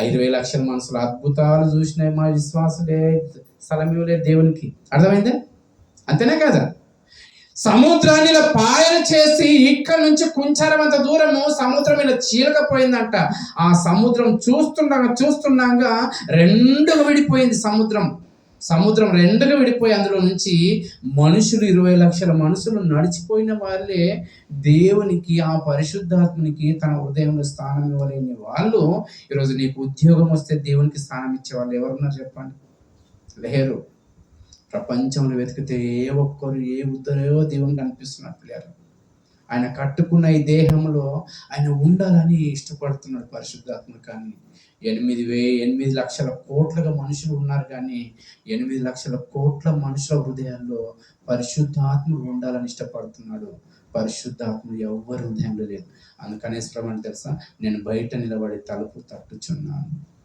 ఇరవై లక్షల మనసులు అద్భుతాలు చూసినాయి మా విశ్వాసులే స్థలం ఇవ్వలేదు దేవునికి. అర్థమైందా? అంతేనే కదా? సముద్రాన్ని ఇలా పాయన చేసి ఇక్కడ నుంచి కుంచారం అంత దూరము సముద్రం ఇలా చీలకపోయిందంట. ఆ సముద్రం చూస్తుండగా చూస్తుండగా రెండుగా విడిపోయింది సముద్రం. సముద్రం రెండుగా విడిపోయి అందులో నుంచి మనుషులు ఇరవై లక్షల మనుషులు నడిచిపోయిన వాళ్ళే దేవునికి ఆ పరిశుద్ధాత్మనికి తన హృదయంలో స్థానం ఇవ్వలేని వాళ్ళు ఈరోజు నీకు ఉద్యోగం వస్తే దేవునికి స్థానం ఇచ్చే వాళ్ళు ఎవరున్నారు చెప్పండి? లేరు. ప్రపంచంలో వెతికితే ఏ ఒక్కరు ఏ ఉద్దరో దేవునికి అనిపిస్తున్నారు పిల్లలు ఆయన కట్టుకున్న ఈ దేహంలో ఆయన ఉండాలని ఇష్టపడుతున్నాడు పరిశుద్ధాత్మ కానీ. ఎనిమిది వే ఎనిమిది లక్షల కోట్లుగా మనుషులు ఉన్నారు కానీ ఎనిమిది లక్షల కోట్ల మనుషుల హృదయాల్లో పరిశుద్ధాత్ముడు ఉండాలని ఇష్టపడుతున్నాడు. పరిశుద్ధాత్ముడు ఎవ్వరు హృదయంలో లేదు. అందుకనే శ్రమని తెలుసా? నేను బయట నిలబడి తలుపు తట్టుచున్నాను.